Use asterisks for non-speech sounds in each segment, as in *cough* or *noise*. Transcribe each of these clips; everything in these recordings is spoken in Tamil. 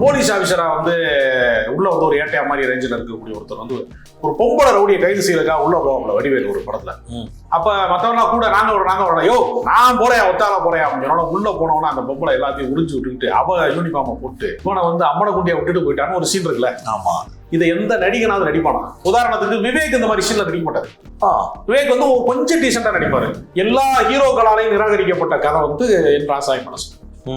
போலீஸ் ஆஃபீஸரா வந்து உள்ள வந்து ஒரு ஏட்டையா மாதிரி ரேஞ்சில் இருக்கக்கூடிய ஒருத்தர் வந்து ஒரு பொம்பளை ரவுடியை கைது செய்யறதுக்காக உள்ள போவாங்கள வடிவேல் ஒரு படத்துல. அப்ப மத்தவங்களாம் கூட நாங்க ஒரு நாங்க ஒரு யோ நான் போறேன் ஒத்தால போறேன் அப்படின்னு உள்ள போனவனா அந்த பொம்பளை எல்லாத்தையும் உறிஞ்சு விட்டுக்கிட்டு அவ யூனிஃபார்மை போட்டு இவனை வந்து அம்மனை குண்டியை விட்டுட்டு போயிட்டான்னு ஒரு சீன் இருக்குல்ல. ஆமா. இதை எந்த நடிகனாவது நடிப்பானா? உதாரணத்துக்கு விவேக் இந்த மாதிரி சீன்ல நடிக்க மாட்டாரு. ஆ, விவேக் வந்து கொஞ்சம் டீசெண்டா நடிப்பாரு. எல்லா ஹீரோக்களாலையும் நிராகரிக்கப்பட்ட கதை வந்து என் ராசாய் மனசு.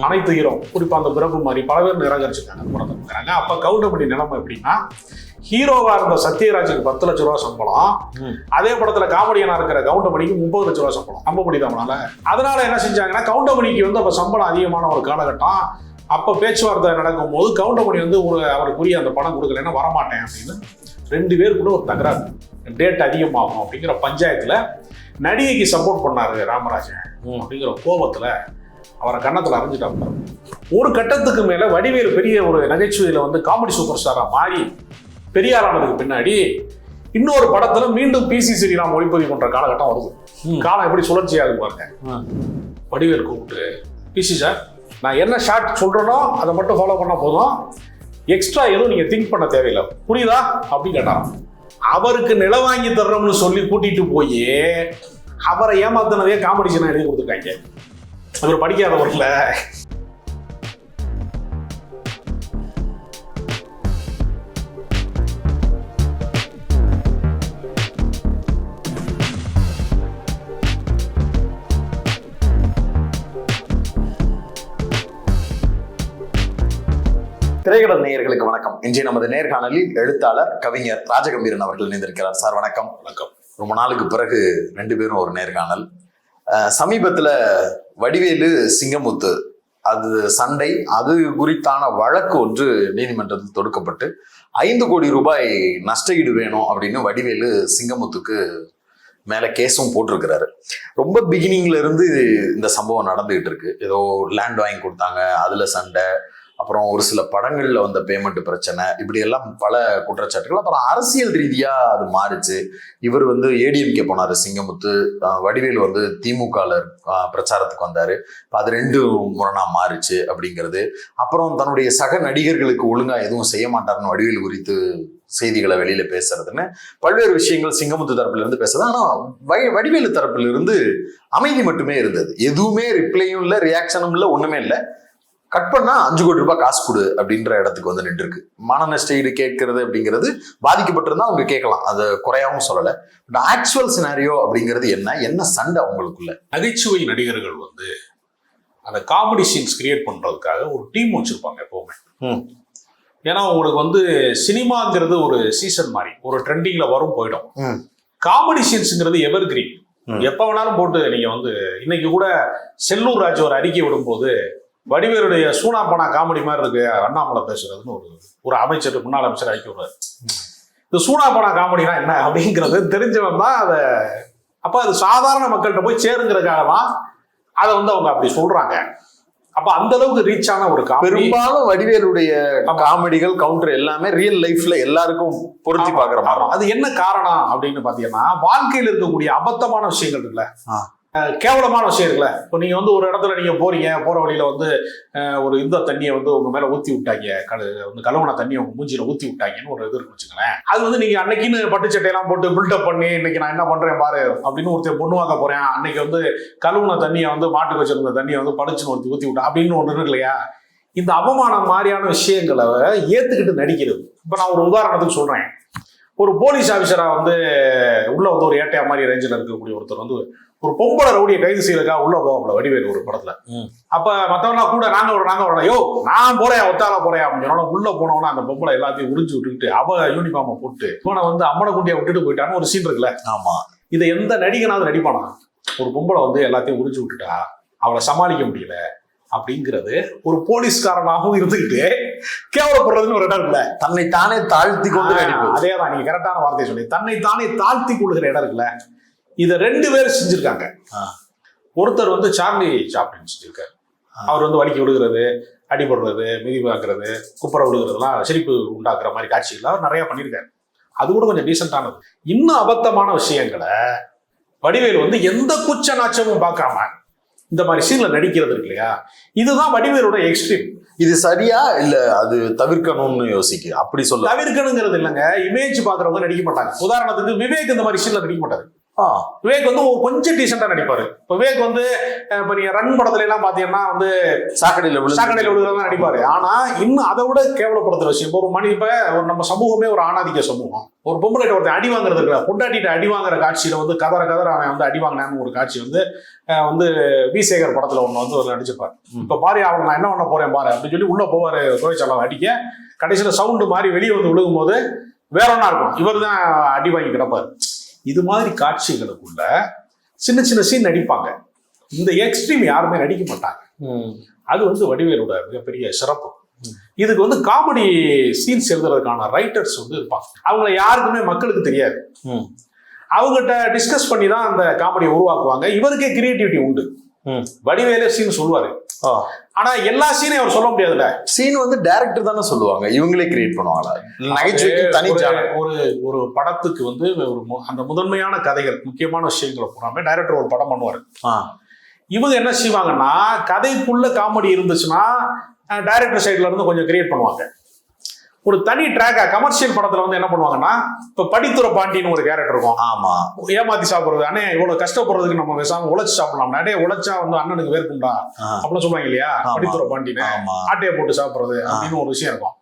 அனைத்து ஹீரோ குறிப்பா அந்த பிரபு மாதிரி பல பேர் நிராகரிச்சிருக்காங்க படத்தை பார்க்கறாங்க அப்ப கவுண்டமணி நிலைமை எப்படின்னா ஹீரோவா இருந்த சத்யராஜுக்கு பத்து லட்ச ரூபா சம்பளம். அதே படத்துல காமெடியனா இருக்கிற கவுண்டமணிக்கு முப்பது லட்ச ரூபா சம்பளம். நம்ப முடியுதாமனால அதனால என்ன செஞ்சாங்கன்னா கவுண்டமணிக்கு வந்து அப்ப சம்பளம் அதிகமான ஒரு காலகட்டம். அப்ப பேச்சுவார்த்தை நடக்கும் போது கவுண்டமணி வந்து ஒரு அவருக்குரிய அந்த பணம் கொடுக்கலன்னா வரமாட்டேன் அப்படின்னு ரெண்டு பேர் கூட ஒரு தகராறு. டேட் அதிகமாகும் அப்படிங்கிற பஞ்சாயத்துல நடிகைக்கு சப்போர்ட் பண்ணாரு ராமராஜன். அப்படிங்கிற கோபத்துல அவரை கன்னத்துல அரைஞ்சிட்டாங்க ஒரு கட்டத்துக்கு மேல வடிவேலு பெரிய ஒரு நகைச்சுவையில வந்து காமெடி சூப்பர் ஸ்டாரா மாறி பெரியாரானதுக்கு பின்னாடி இன்னொரு படத்துல மீண்டும் பிசி ஸ்ரீராம் ஒளிப்பதிவு பண்ற காலகட்டம் வருது. காலம் எப்படி சுழற்சி ஆகுது பாருங்க. வடிவேல் கூப்பிட்டு பிசி சார் நான் என்ன ஷார்ட் சொல்றேனோ அதை மட்டும் ஃபாலோ பண்ணா போதும். எக்ஸ்ட்ரா எதுவும் நீங்க திங்க் பண்ண தேவையில்லை. புரியுதா? அப்படின்னு கேட்டாராம். அவருக்கு நில வாங்கி தர்றோம்னு சொல்லி கூட்டிட்டு போய் அவரை ஏமாத்தினதே காமெடி சீனா எழுதி கொடுத்துருக்காங்க. அவர் படிக்காதவர்ல திரைக்கடல் நேயர்களுக்கு வணக்கம். இன்றைய நமது நேர்காணலில் எழுத்தாளர் கவிஞர் ராஜகம்பீரன் அவர்கள் இணைந்திருக்கிறார். சார் வணக்கம். வணக்கம். ரொம்ப நாளுக்கு பிறகு ரெண்டு பேரும் ஒரு நேர்காணல். சமீபத்தில் வடிவேலு சிங்கமுத்து அது சண்டை அது குறித்தான வழக்கு ஒன்று நீதிமன்றத்தில் தொடுக்கப்பட்டு ஐந்து கோடி ரூபாய் நஷ்டஈடு வேணும் அப்படின்னு வடிவேலு சிங்கமுத்துக்கு மேலே கேஸும் போட்டிருக்கிறாரு. ரொம்ப பிகினிங்ல இருந்து இந்த சம்பவம் நடந்துகிட்டு இருக்கு. ஏதோ லேண்ட் வாங்கி கொடுத்தாங்க அதுல சண்டை அப்புறம் ஒரு சில படங்களில் வந்த பேமெண்ட் பிரச்சனை இப்படியெல்லாம் பல குற்றச்சாட்டுகள். அப்புறம் அரசியல் ரீதியாக அது மாறிச்சு. இவர் வந்து ஏடிஎம்கே போனார் சிங்கமுத்து. வடிவேல் வடிவேலு வந்து திமுகவில் பிரச்சாரத்துக்கு வந்தார். இப்போ அது ரெண்டு முரணாக மாறிச்சு அப்படிங்கிறது. அப்புறம் தன்னுடைய சக நடிகர்களுக்கு ஒழுங்காக எதுவும் செய்ய மாட்டார்னு வடிவேலு குறித்து செய்திகளை வெளியில பேசுறதுன்னு பல்வேறு விஷயங்கள் சிங்கமுத்து தரப்புல இருந்து பேசுறது ஆனா வ- வடிவேலு தரப்புல இருந்து அமைதி மட்டுமே இருந்தது. எதுவுமே ரிப்ளையும் இல்லை ரியாக்ஷனும் இல்லை ஒண்ணுமே இல்லை. கட் பண்ணா அஞ்சு கோடி ரூபாய் காசு கொடு அப்படின்ற இடத்துக்கு வந்து நின்று இருக்கு மான நஷ்ட ஈடு கேட்கறது அப்படிங்கிறது பாதிக்கப்பட்டிருந்தா அவங்க கேட்கலாம். அது குறையாவும் சொல்லல. பட் ஆக்சுவல் சினாரியோ அப்படிங்கிறது என்ன? என்ன சண்டை அவங்களுக்குள்ள? நகைச்சுவை நடிகர்கள் வந்து அந்த காமெடி சீன்ஸ் கிரியேட் பண்றதுக்காக ஒரு டீம் வச்சிருப்பாங்க எப்பவுமே. ஏன்னா உங்களுக்கு வந்து சினிமாங்கிறது ஒரு சீசன் மாதிரி. ஒரு ட்ரெண்டிங்ல வரும் போயிடும். காமெடி சீன்ஸுங்கிறது எவர் கிரீன். எப்ப வேணாலும் போட்டு நீங்க வந்து இன்னைக்கு கூட செல்லூர் ராஜ் ஒரு அறிக்கை விடும்போது வடிவேலுடைய சூனா பணா காமெடி மாதிரி இருக்கு அண்ணாமலை பேசுறதுன்னு ஒரு ஒரு அமைச்சர் முன்னாள் அமைச்சர் அறிக்கை விடுறாரு இந்த சூனா பணா காமெடினா என்ன அப்படிங்கிறது தெரிஞ்சவன் தான் அதை அப்ப அது சாதாரண மக்கள்கிட்ட போய் சேருங்கிறதுக்காக தான் அதை வந்து அவங்க அப்படி சொல்றாங்க அப்ப அந்த அளவுக்கு ரீச் ஆன ஒரு பெரும்பாலும் வடிவேலுடைய. காமெடிகள் கவுண்டர் எல்லாமே ரியல் லைஃப்ல எல்லாருக்கும் பொருத்தி பாக்குற மாதிரி. அது என்ன காரணம் அப்படின்னு பாத்தீங்கன்னா வாழ்க்கையில இருக்கக்கூடிய அபத்தமான விஷயங்கள் இருக்குல்ல. அஹ் கேவலமான விஷயம் இருக்குல்ல. இப்போ நீங்கள் வந்து ஒரு இடத்துல நீங்கள் போறீங்க போகிற வழியில் வந்து ஒரு இந்த தண்ணியை வந்து உங்கள் மேலே ஊற்றி விட்டாங்க. கழு வந்து கழுவுன தண்ணியை உங்கள் மூஞ்சியில் ஊற்றி விட்டாங்கன்னு ஒரு இது இருக்கு வச்சுக்கலேன் அது வந்து நீங்கள் அன்னைக்குன்னு பட்டு சட்டையெல்லாம் போட்டு பில்டப் பண்ணி இன்னைக்கு நான் என்ன பண்ணுறேன் பாரு அப்படின்னு ஒருத்தர் பொண்ணு வாங்க போகிறேன் அன்னைக்கு வந்து கழுவுன தண்ணியை வந்து மாட்டுக்கு வச்சிருந்த தண்ணியை வந்து பளிச்சுன்னு ஒருத்தி ஊற்றி விட்டா அப்படின்னு ஒன்று இருக்கு இல்லையா? இந்த அவமானம் மாதிரியான விஷயங்களை ஏற்றுக்கிட்டு நடிக்கிறது. இப்போ நான் ஒரு உதாரணத்துக்கு சொல்கிறேன் ஒரு போலீஸ் ஆஃபீஸராக வந்து உள்ள வந்து ஒரு ஏட்டையா மாதிரி ரேஞ்சில் இருக்கக்கூடிய ஒருத்தர் வந்து ஒரு பொம்பளை ரவுடியை கைது செய்யறதுக்காக உள்ள போவாங்கள வடிவேலு ஒரு படத்துல. அப்ப மத்தவங்களாம் கூட நாங்க ஒரு நாங்க ஒரு யோ நான் போறேன் ஒத்தால போறேன் அப்படின்னு சொன்னா உள்ள போனவனா அந்த பொம்பளை எல்லாத்தையும் உறிஞ்சு விட்டுக்கிட்டு அவ யூனிஃபார்மை போட்டு இவனை வந்து அம்மனை குண்டியை விட்டுட்டு போயிட்டான்னு ஒரு சீன் இருக்குல்ல? ஆமா. இதை எந்த நடிகனாவது நடிப்பானா? ஒரு பொம்பளை வந்து எல்லாத்தையும் உறிஞ்சு விட்டுட்டா அவளை சமாளிக்க முடியல அப்படிங்கிறது ஒரு போலீஸ்காரனாகவும் இருந்துகிட்டு கேவலப்படுறதுன்னு ஒரு இடம் இருக்குல்ல? தன்னை தானே தாழ்த்தி கொண்டு அதே தான் நீங்க கரெக்டான வார்த்தையை சொல்லி தன்னை தானே தாழ்த்தி கொள்கிற இடம் இருக்குல்ல? இதை ரெண்டு பேரும் செஞ்சிருக்காங்க. ஒருத்தர் வந்து சார்லி சாப்ளின் செஞ்சிருக்காரு. அவர் வந்து வலிக்கு விழுகிறது அடிபடுறது மிதி வாக்குறது குப்புற விழுகிறதுலாம் சிரிப்பு உண்டாக்குற மாதிரி காட்சிகள் அவர் நிறைய பண்ணியிருக்காரு. அது கூட கொஞ்சம் டீசெண்டானது இன்னும் அபத்தமான விஷயங்களை வடிவேல் வந்து எந்த குச்ச நாச்சமும் பார்க்காம இந்த மாதிரி சீன்ல நடிக்கிறது இருக்கு இல்லையா? இதுதான் வடிவேலோட எக்ஸ்ட்ரீம் இது சரியா இல்ல அது தவிர்க்கணும்னு யோசிக்கு? அப்படி சொல்ல தவிர்க்கணுங்கிறது இல்லைங்க. இமேஜ் பாக்குறவங்க நடிக்க மாட்டாங்க. உதாரணத்துக்கு விவேக் இந்த மாதிரி சீன்ல நடிக்க மாட்டாரு. விவேக் வந்து ஒரு கொஞ்சம் டீசெண்டா நடிப்பாரு. இப்ப விவேக் வந்து இப்ப நீங்க ரன் படத்துல எல்லாம் பாத்தீங்கன்னா வந்து சாக்கடையில சாக்கடையில் விழுகிறதா நடிப்பாரு. ஆனா இன்னும் அதை விட கேவலப்படுத்துற விஷயம் ஒரு மணி இப்ப ஒரு நம்ம சமூகமே ஒரு ஆணாதிக்க சமூகம். ஒரு பொம்பளை ஒருத்தன் அடி வாங்குறது இருக்குல்ல பொண்டாட்டிட்ட அடி வாங்குற காட்சியில வந்து கதற கதற அவன் வந்து அடி வாங்கினான்னு ஒரு காட்சி வந்து வந்து வி சேகர் படத்துல ஒண்ணு வந்து ஒரு நடிச்சிருப்பாரு. இப்ப பாரு அவன் நான் என்ன பண்ண போறேன் பாரு அப்படின்னு சொல்லி உள்ள போவாரு தொழிற்சாலை அடிக்க. கடைசியில சவுண்டு மாதிரி வெளியே வந்து விழுகும் போது வேற ஒண்ணா இருக்கும். இவர் தான் அடி வாங்கி கிடப்பாரு. இது மாதிரி காட்சிகளுக்குள்ள சின்ன சின்ன சீன் நடிப்பாங்க. இந்த எக்ஸ்ட்ரீம் யாருமே நடிக்க மாட்டாங்க. அது வந்து வடிவேலோட மிகப்பெரிய சிறப்பு. இதுக்கு வந்து காமெடி சீன்ஸ் எழுதுறதுக்கான ரைட்டர்ஸ் வந்து இருப்பாங்க. அவங்கள யாருக்குமே மக்களுக்கு தெரியாது. அவங்ககிட்ட டிஸ்கஸ் பண்ணி தான் அந்த காமெடியை உருவாக்குவாங்க. இவருக்கே கிரியேட்டிவிட்டி உண்டு. வடிவேலே சீன் சொல்லுவாரு. ஆனா எல்லா சீனையும் அவர் சொல்ல முடியாதுல்ல? சீன் வந்து டைரக்டர் தானே சொல்லுவாங்க. இவங்களே கிரியேட் பண்ணுவாங்களா நகைச்சுவைக்கு தனி ஒரு- ஒரு படத்துக்கு வந்து ஒரு அந்த முதன்மையான கதைகள் முக்கியமான விஷயங்களை பூராமே டைரக்டர் ஒரு படம் பண்ணுவார். இவங்க என்ன செய்வாங்கன்னா கதைக்குள்ள காமெடி இருந்துச்சுன்னா டைரக்டர் சைடுல இருந்து கொஞ்சம் கிரியேட் பண்ணுவாங்க. ஒரு தனி ட்ராக்கா கமர்ஷியல் படத்துல வந்து என்ன பண்ணுவாங்கன்னா இப்ப படித்துற பாண்டின்னு ஒரு கேரக்டர் இருக்கும். ஆமா. ஏமாத்தி சாப்பிடுறது. அண்ணே இவ்வளவு கஷ்டப்படுறதுக்கு நம்ம பேசாம உழைச்சு சாப்பிடலாம். அடே உழைச்சா வந்து அண்ணனுக்கு வேர்க்கும்டா. அப்படின்னு சொல்லுவாங்க இல்லையா. படித்துற பாண்டின்னு. ஆட்டையை போட்டு சாப்பிடுறது அப்படின்னு ஒரு விஷயம் இருக்கும்.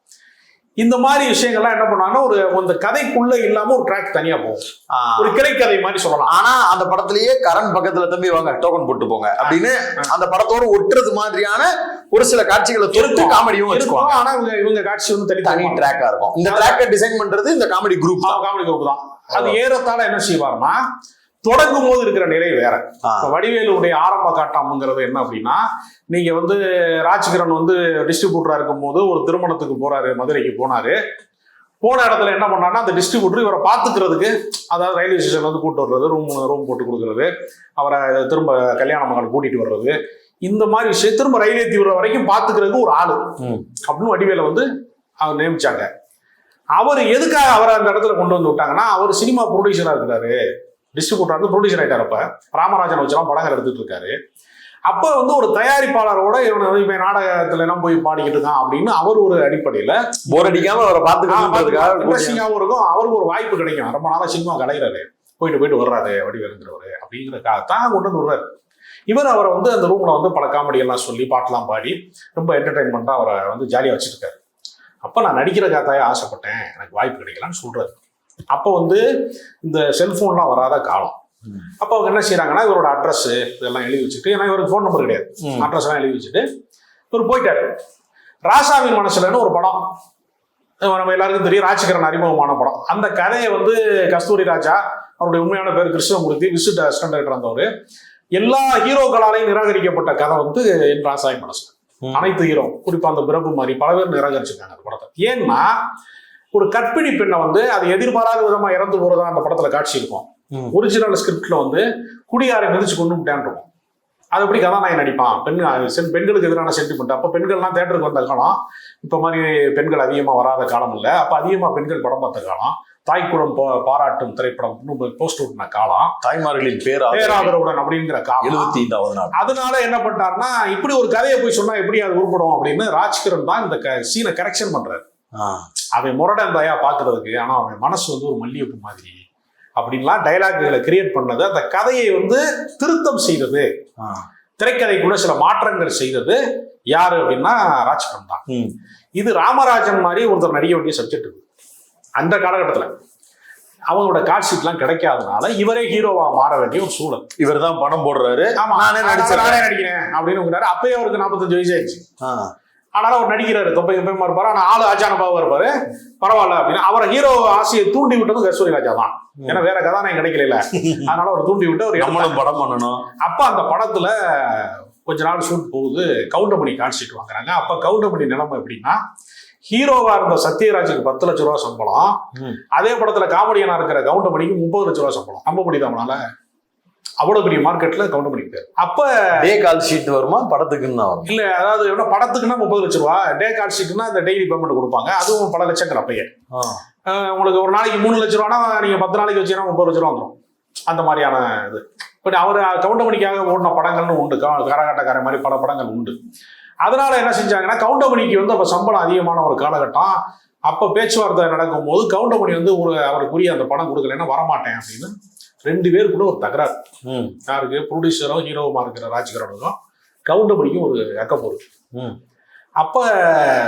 இந்த மாதிரி விஷயங்கள்லாம் என்ன பண்ணாங்கன்னா ஒரு அந்த கதைக்குள்ள இல்லாம ஒரு ட்ராக் தனியா போகும். ஒரு கிளைக்கதை மாதிரி சொல்லலாம். ஆனா அந்த படத்திலேயே கரண் பக்கத்துல தம்பி வாங்க டோக்கன் போட்டு போங்க அப்படின்னு அந்த படத்தோட ஒட்டுறது மாதிரியான ஒரு சில காட்சிகளை தொடுத்து. காமெடியும் வச்சுக்குவாங்க. ஆனா இவங்க இவங்க காட்சி வந்து தனி தனி ட்ராக்கா இருக்கும். இந்த ட்ராக்கை டிசைன் பண்றது இந்த காமெடி குரூப் தான். காமெடி குரூப் தான். அது ஏறத்தாழ என்ன செய்வாருன்னா தொடங்கும் போது இருக்கிற நிலை வேற. வடிவேலுடைய ஆரம்ப காட்டம்ங்கிறது என்ன அப்படின்னா நீங்க வந்து ராஜ்கிரண் வந்து டிஸ்ட்ரிபியூட்டரா இருக்கும்போது ஒரு திருமணத்துக்கு போறாரு மதுரைக்கு போனாரு. போன இடத்துல என்ன பண்ணாருன்னா அந்த டிஸ்ட்ரிபியூட்டர் இவரை பாத்துக்கிறதுக்கு அதாவது ரயில்வே ஸ்டேஷன்ல வந்து கூட்டு வர்றது ரூம் ரூம் போட்டு கொடுக்கறது அவரை திரும்ப கல்யாண மகள் கூட்டிட்டு வர்றது. இந்த மாதிரி விஷயம் திரும்ப ரயில் ஏத்தி விடுற வரைக்கும் பாத்துக்கிறதுக்கு ஒரு ஆளு. அப்படின்னு வடிவேல வந்து அவர் நியமிச்சாங்க. அவர் எதுக்காக அவரை அந்த இடத்துல கொண்டு வந்து விட்டாங்கன்னா அவர் சினிமா ப்ரொடியூசரா இருக்கிறாரு. டிஸ்ட்ரிபியூட்டர் வந்து ப்ரொடியூசர் ஆயிட்டார் அப்ப. ராமராஜன் வச்சுலாம் படங்கள் எடுத்துட்டு இருக்காரு. அப்ப வந்து ஒரு தயாரிப்பாளரோட இவனை நாடகத்துல எல்லாம் போய் பாடிக்கிட்டு இருக்கான் அப்படின்னு அவர் ஒரு அடிப்படையில போர் அடிக்காம அவரை பாத்துக்கிறதுக்காக இன்ட்ரெஸ்டிங்காகவும் இருக்கும். அவருக்கு ஒரு வாய்ப்பு கிடைக்கும். ரொம்ப நாளா சினிமா கலைகிறாரு போயிட்டு போயிட்டு வர்றாரு வடிவேலுங்கிறவரு அப்படிங்கிறதுக்காகத்தான் கொண்டு வந்து விடுறாரு. இவர் அவரை வந்து அந்த ரூம்ல வந்து பல காமெடி எல்லாம் சொல்லி பாட்டெல்லாம் பாடி ரொம்ப என்டர்டைன்மெண்ட்டாக அவரை வந்து ஜாலியாக வச்சிருக்காரு அப்போ நான் நடிக்கிற காத்தாயே ஆசைப்பட்டேன். எனக்கு வாய்ப்பு கிடைக்கலான்னு சொல்றாரு. அப்போ வந்து இந்த செல்ஃபோன்லாம் வராத காலம். அப்போ அவங்க என்ன செய்றாங்கன்னா இவரோட அட்ரஸ் இதெல்லாம் எழுதி வச்சுட்டு ஏன்னா இவருக்கு ஃபோன் நம்பர் கிடையாது. அட்ரஸ் எல்லாம் எழுதி வச்சுட்டு இவர் போயிட்டாரு. ராசாவின் மனசுலன்னு ஒரு படம். நம்ம எல்லாருக்கும் தெரியும் ராஜ்கிரண் அறிமுகமான படம். அந்த கதையை வந்து கஸ்தூரி ராஜா அவருடைய உண்மையான பேர் கிருஷ்ணமூர்த்தி விசிட் அசிஸ்டன்ட் டைரக்டர் இருந்தவர் எல்லா ஹீரோக்களாலையும் நிராகரிக்கப்பட்ட கதை வந்து என் ராசாவின் மனசு. அனைத்து ஹீரோ குறிப்பா அந்த பிரபு மாதிரி பல பேர் நிராகரிச்சிருக்காங்க அந்த படத்தை. ஏன்னா ஒரு கற்பிணி பெண்ணை வந்து அது எதிர்பாராத விதமா இறந்து போறதா அந்த படத்துல காட்சி இருக்கும். ஒரிஜினல் ஸ்கிரிப்ட்ல வந்து குடியாரை மிதிச்சு கொண்டு இருக்கும். அது எப்படி கதாநாயகன் நடிப்பான்? பெண் பெண்களுக்கு எதிரான சென்டிமெண்ட் அப்போ பெண்கள்லாம் தேட்டருக்கு வந்த காலம் இப்போ மாதிரி பெண்கள் அதிகமாக வராத காலம் இல்லை. அப்போ அதிகமாக பெண்கள் படம் பார்த்த காலம் தாய்க்குளம் பாராட்டும் திரைப்படம் போஸ்ட் விட்டின காலம் தாய்மார்களின் பேரா பேராதரவுடன் அப்படிங்கிற காலம். எழுபத்தி ஐந்தாவது நாள். அதனால என்ன பண்ணாருன்னா இப்படி ஒரு கதையை போய் சொன்னா எப்படி அது உருப்படும் அப்படின்னு ராஜ்கிரண் தான் இந்த சீனை கரெக்ஷன் பண்றாரு. ஆ. அவன் முரடன் தயா பாக்குறதுக்கு ஆனா அவன் மனசு வந்து ஒரு மல்லிகைப்பூ மாதிரி. அப்படின்லாம் டைலாக்குகளை கிரியேட் பண்ணது அந்த கதையை வந்து திருத்தம் செய்தது. திரைக்கதைக்குள்ள சில மாற்றங்கள் செய்தது யாரு அப்படின்னா ராஜ்கிரண் தான். இது ராமராஜன் மாதிரி ஒருத்தர் நடிக்க வேண்டிய சப்ஜெக்ட் இது. அந்த காலகட்டத்துல. அவங்களோட காட்சிக்கெல்லாம் கிடைக்காதனால இவரே ஹீரோவா மாற வேண்டிய ஒரு சூழல். இவர் தான் பணம் போடுறாரு. நானே நடிக்கிறேன் அப்படின்னு அப்பயே அவருக்கு நாற்பத்தஞ்சு வயசு ஆயிடுச்சு. ஆனாலும் அவர் நடிக்கிறாரு. தொப்பை தொப்பைமா இருப்பாரு ஆனா ஆளு ஆச்சானபாவா இருப்பாரு. பரவாயில்ல அப்படின்னு. அவரை ஹீரோ ஆசையை தூண்டி விட்டதும் கஸ்தூரி ராஜா தான். ஏன்னா வேற கதாநாயகம் கிடைக்கல அதனால அவர் தூண்டி விட்டு எடுத்தாரு. நம்மளும் படம் பண்ணணும். அப்ப அந்த படத்துல கொஞ்ச நாள் ஷூட் போகுது. கவுண்டமணி காட்சிட்டு வாங்குறாங்க. அப்ப கவுண்டமணி நிலைமை எப்படின்னா ஹீரோவா இருந்த சத்யராஜுக்கு பத்து லட்ச ரூபா சம்பளம். அதே படத்துல காமெடியனா இருக்கிற கவுண்டமணிக்கு முப்பது லட்ச ரூபா சம்பளம். நம்ப முடியுதா அவனால அவ்வளவு பெரிய மார்க்கெட்ல கவுண்டமணிக்கு பேர் அப்ப டே கால் ஷீட் வருமா? படத்துக்குன்னு வரும்? இல்ல அதாவது என்ன படத்துக்குன்னா முப்பது லட்ச ரூபா. டே கார்ட்ஷீட்னா அந்த டெய்லி பேமெண்ட் கொடுப்பாங்க. அதுவும் பல லட்சங்கள் அப்பயே. அஹ் உங்களுக்கு ஒரு நாளைக்கு மூணு லட்ச ரூபானா நீங்க பத்து நாளைக்கு வச்சீங்கன்னா முப்பது லட்ச ரூபா வந்துடும் அந்த மாதிரியான இது. பட் அவர் கவுண்டமணிக்காக ஓடின படங்கள்னு உண்டு. க- கரகாட்டக்காரன் மாதிரி பல படங்கள் உண்டு. அதனால என்ன செஞ்சாங்கன்னா கவுண்டமணிக்கு வந்து அப்போ சம்பளம் அதிகமான ஒரு காலகட்டம். அப்போ பேச்சுவார்த்தை நடக்கும்போது கவுண்டமணி வந்து ஒரு அவருக்குரிய அந்த படம் கொடுக்கலன்னா வரமாட்டேன் அப்படின்னு ரெண்டு பேருக்குள்ள ஒரு தகராறு. ம். யாருக்கு? ப்ரொடியூசரும் ஹீரோவுமா இருக்கிற ராஜ்கிரனுக்கும் கவுண்டமணிக்கும் ஒரு அக்கப்போரு ம். அப்போ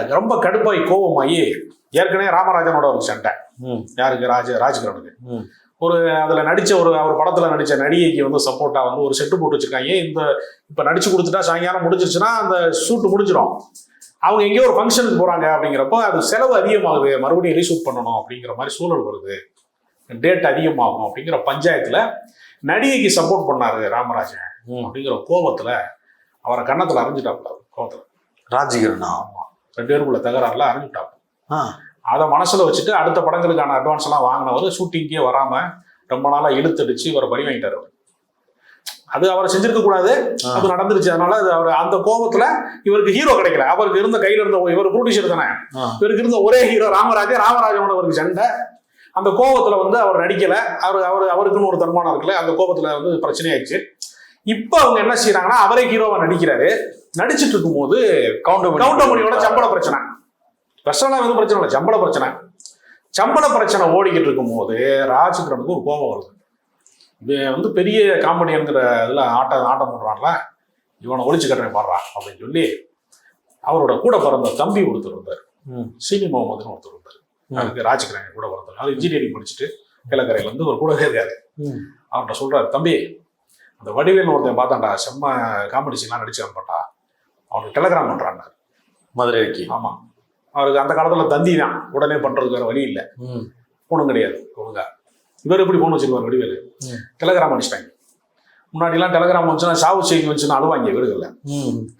ரொம்ப கடுப்பாகி கோபமாகி ஏற்கனவே ராமராஜனோட ஒரு சண்டை. ம். யாருக்கு? ராஜ ராஜ்கிரனுக்கு ஒரு அதில் நடித்த ஒரு அவர் படத்தில் நடித்த நடிகைக்கு வந்து சப்போர்ட்டாக வந்து ஒரு செட்டு போட்டு வச்சிருக்காங்க. இந்த இப்போ நடிச்சு கொடுத்துட்டா சாயங்காலம் முடிஞ்சிருச்சுன்னா அந்த ஷூட் முடிஞ்சிடும். அவங்க எங்கேயோ ஒரு ஃபங்க்ஷனுக்கு போகிறாங்க அப்படிங்கிறப்போ அது செலவு அதிகமாகுது. மறுபடியும் ரீஷூட் பண்ணணும் அப்படிங்கிற மாதிரி சூழல் வருது. டேட் அதிகமாகும் அப்படிங்கிற பஞ்சாயத்தில் நடிகைக்கு சப்போர்ட் பண்ணாரு ராமராஜன் அப்படிங்கிற கோபத்தில் அவரை கன்னத்தில் அரைஞ்சிட்டாப்புல கோபத்தில். ராஜகிரணா ரெண்டு பேருக்குள்ள தகராறுல அரைஞ்சிட்டாப்புல ஆ. அதை மனசுல வச்சுட்டு அடுத்த படங்களுக்கான அட்வான்ஸ் எல்லாம் வாங்கினவர் ஷூட்டிங்கே வராம ரொம்ப நாளா இழுத்தடிச்சு இவரை பலி வாங்கிட்டாரு அவரு. அது அவரை செஞ்சிருக்க கூடாது. ஆ. அது நடந்துருச்சு. அதனால அது அவர் அந்த கோபத்துல இவருக்கு ஹீரோ கிடைக்கல. அவருக்கு இருந்த கையில இருந்த இவர் ப்ரொடியூசர் தானே. இவருக்கு இருந்த ஒரே ஹீரோ ராமராஜன் ராமராஜனோட அவருக்கு சண்டை அந்த கோபத்துல வந்து அவர் நடிக்கல. அவர் அவர் அவருக்குன்னு ஒரு தன்மானம் இருக்குல்ல அந்த கோபத்துல வந்து பிரச்சனையாயிடுச்சு. இப்போ அவங்க என்ன செய்யறாங்கன்னா அவரே ஹீரோவா நடிக்கிறாரு. நடிச்சிட்டு இருக்கும்போது கவுண்டமணி கவுண்டமணியோட சம்பள பிரச்சனை. பர்சனலாக எதுவும் பிரச்சனை இல்லை சம்பள பிரச்சனை. சம்பள பிரச்சனை ஓடிக்கிட்டு இருக்கும்போது ராஜகிரனுக்கு ஒரு கோபம் வருது. இவன் வந்து பெரிய காமெடிங்கிற இதில் ஆட்டம் ஆட்டம் போடுறான்ல. இவனை ஒழிச்சு கட்டுறேன் பாடுறான் அப்படின்னு சொல்லி அவரோட கூட பிறந்த தம்பி ஒருத்தர் இருந்தார் ம். சீனி முகமதுன்னு ஒருத்தர் இருந்தார் ம். அதுக்கு ராஜகிரன் கூட அவர் இன்ஜினியரிங் படிச்சுட்டு கிழக்கரையிலேருந்து ஒரு கூடவே இருக்காரு ம். அவர்கிட்ட சொல்றாரு தம்பி அந்த வடிவேல்னு ஒருத்தன் பார்த்தான்டா செம்ம காமெடி சீன்லாம் நடிச்சு அனுப்பட்டா அவனுக்கு டெலகிராம் பண்றான் மதுரைக்கு. ஆமா. அவருக்கு அந்த காலத்துல தந்தி தான். உடனே பண்றதுக்கு வேற வழி இல்லை. ம். போனும் கிடையாது ஒழுங்கா. இவர் எப்படி போன் வச்சிருக்காரு வடிவேலு. டெலகிராம் அடிச்சிட்டாங்க முன்னாடிலாம் டெலகிராம் வந்துச்சுன்னா சாவு செய்தி வந்துச்சுன்னா அழுவாங்க வீடுகள்ல.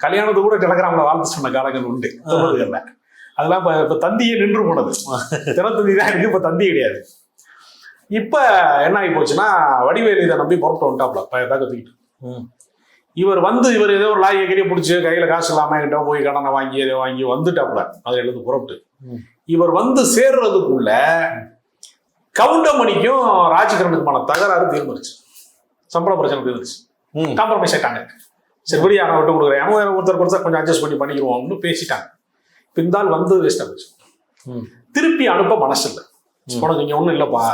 கல்யாணத்துக்கு கூட டெலகிராம்ல வாழ்த்து சொன்ன காலங்கள் உண்டு. அதெல்லாம் இப்ப இப்ப தந்தியே நின்று போனது. *laughs* தினத்தந்தி தான் இருக்கு இப்ப தந்தி கிடையாது. இப்ப என்ன ஆகி போச்சுன்னா வடிவேலு இதை நம்பி புறப்பட்டு வந்துட்டாப்ல பயத்தா கத்துக்கிட்டு ம். இவர் வந்து இவர் ஏதோ ஒரு லாயை கிளிய பிடிச்சி கையில காசு இல்லாம கிட்ட போய் கடனை வாங்கி எதை வாங்கி வந்துட்டாப்ல அதுல எழுந்து புறப்பட்டு. இவர் வந்து சேர்றதுக்குள்ள கவுண்டமணிக்கும் ராஜகிரனுக்குமான தகராறு தீர்ந்துருச்சு. சம்பள பிரச்சனை தீர்ந்துருச்சு. காம்ப்ரமைஸ் ஆயிட்டாங்க. சரி விடியா நான் விட்டு கொடுக்குறேன். அவன் ஒருத்தர் ஒருத்தர் கொஞ்சம் அட்ஜஸ்ட் பண்ணி பண்ணிக்குவோம்னு பேசிட்டாங்க. பிந்தால் வந்து வேஸ்ட் ஆச்சு திருப்பி அனுப்ப மனசு இல்லை. உனக்கு இங்க ஒண்ணும் இல்லப்பா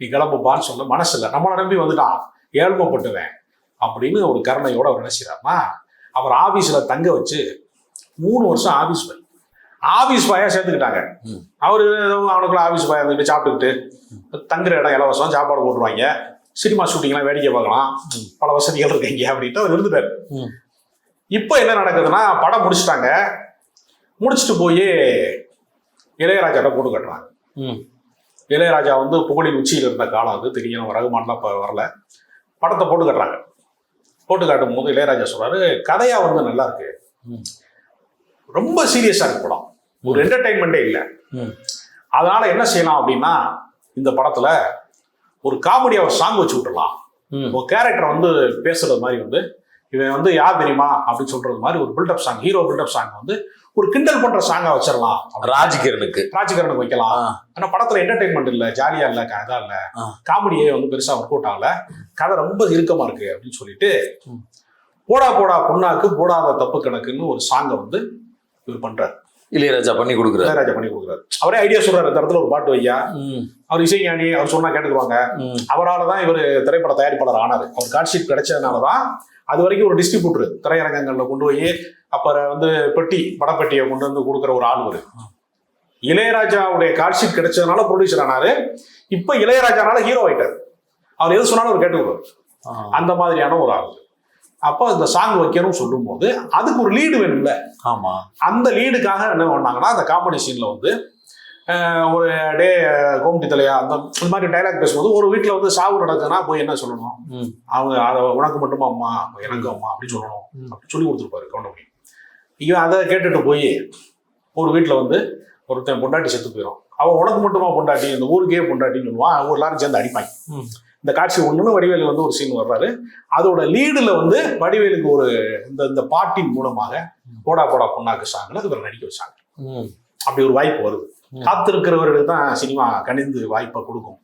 நீ கிளம்புப்பான்னு சொல்ல மனசு இல்லை நம்மளை நம்பி வந்துட்டான் ஏழ்மைப்பட்டுவேன் அப்படின்னு ஒரு கருணையோட அவர் நினைச்சாருன்னா அவர் ஆபீஸ்ல தங்க வச்சு மூணு வருஷம் ஆபீஸ் பாய் ஆபீஸ் பாயா சேர்த்துக்கிட்டாங்க. அவர் அவனுக்குள்ள ஆபீஸ் பாயா இருந்துட்டு சாப்பிட்டுக்கிட்டு தங்குற இடம் இலவசம் சாப்பாடு போட்டுருவாங்க. சினிமா ஷூட்டிங்லாம் வேடிக்கை பார்க்கலாம். பல வசதிகள் இருக்கீங்க அப்படின்ட்டு அவர் இருந்துட்டாரு. இப்போ என்ன நடக்குதுன்னா படம் முடிச்சிட்டாங்க. முடிச்சுட்டு போய் இளையராஜாட்ட போட்டு கட்டுறாங்க. ம். இளையராஜா வந்து புகழின் உச்சியில் இருந்த காலம் அது திடீர்னு ரகுமான்லாம் இப்போ வரல. படத்தை போட்டு கட்டுறாங்க. போட்டு காட்டும் போது இளையராஜா சொல்றாரு கதையா வந்து நல்லா இருக்கு. ம். ரொம்ப சீரியஸா இருக்கு படம். ஒரு என்டர்டைன்மெண்ட்டே இல்லை. ம். அதனால என்ன செய்யலாம் அப்படின்னா இந்த படத்துல ஒரு காமெடியா ஒரு சாங் வச்சு விட்டுறலாம் ம். ஒரு கேரக்டர் வந்து பேசுறது மாதிரி வந்து இவன் வந்து யார் தெரியுமா அப்படின்னு சொல்றது மாதிரி ஒரு buildup song hero buildup song வந்து ஒரு கிண்டல் பண்ற சாங்கா வச்சிடலாம் ராஜகிரனுக்கு ராஜ்கிரனுக்கு வைக்கலாம். ஆனா படத்துல என்டர்டைன்மெண்ட் இல்ல ஜாலியா இல்ல க- இதா இல்ல. காமெடியே வந்து பெருசா ஒர்க் அவுட் ஆகல. கதை ரொம்ப இறுக்கமா இருக்கு அப்படின்னு சொல்லிட்டு. போடா போடா பொண்ணாக்கு போடாத தப்பு கணக்குன்னு ஒரு சாங்கை வந்து இவர் பண்றாரு. இளையராஜா பண்ணி கொடுக்குறாரு. இளையராஜா பண்ணி கொடுக்குறாரு. அவரே ஐடியா சொல்றாரு இந்த இடத்துல ஒரு பாட்டு வையா. அவர் இசைஞானி அவர் சொன்னா கேட்டுக்குவாங்க. அவரால் தான் இவர் திரைப்பட தயாரிப்பாளர் ஆனாரு. அவர் கார்ட் ஷீட் கிடைச்சதுனால தான் அது வரைக்கும் ஒரு டிஸ்ட்ரிபியூட்டர் திரையரங்கங்களில் கொண்டு போய் அப்புறம் வந்து பெட்டி படப்பெட்டியை கொண்டு வந்து கொடுக்குற ஒரு ஆள் ஒரு இளையராஜாவுடைய கார்ட் ஷீட் கிடைச்சதுனால ப்ரொடியூசர் ஆனாரு. இப்போ இளையராஜானால ஹீரோ ஆயிட்டாரு. அவர் எது சொன்னாலும் அவர் கேட்டுக்குவார் ஆ. அந்த மாதிரியான ஒரு ஆள். அப்போ இந்த சாங் வைக்கணும்னு சொல்லும்போது அதுக்கு ஒரு லீடு வேணும்ல. ஆமா. அந்த லீடுக்காக என்ன பண்ணாங்கன்னா அந்த காமெடி சீன்ல வந்து ஒரு டே கோமட்டி தலையா அந்த இந்த மாதிரி டைலாக் பேசும்போது ஒரு வீட்டில் வந்து சாவு நடக்குதுன்னா போய் என்ன சொல்லணும்? அவங்க அதை உனக்கு மட்டுமா அம்மா எனக்கு அம்மா அப்படி சொல்லணும். அப்படி சொல்லி கொடுத்துருப்பாரு கவுண்டமணி. இவன் அதை கேட்டுட்டு போய் ஒரு வீட்டில் வந்து ஒருத்தன் பொண்டாட்டி செத்து போயிடும் அவன் உனக்கு மட்டுமா பொண்டாட்டி? இந்த ஊருக்கே பொண்டாட்டின்னு சொல்லுவான். அவங்க எல்லாரும் சேர்ந்து அடிப்பாங்க. இந்த காட்சி ஒண்ணுன்னு வடிவேலு வந்து ஒரு சீன் வர்றாரு. அதோட லீடுல வந்து வடிவேலுக்கு ஒரு இந்த இந்த பாட்டின் மூலமாக போடா போடா பொண்ணாக்கு சாங்ல இவர் நடிக்க வச்சாங்க. அப்படி ஒரு வாய்ப்பு வருது. காத்திருக்கிறவர்களுக்கு தான் சினிமா கணிந்து வாய்ப்பை கொடுக்கும்.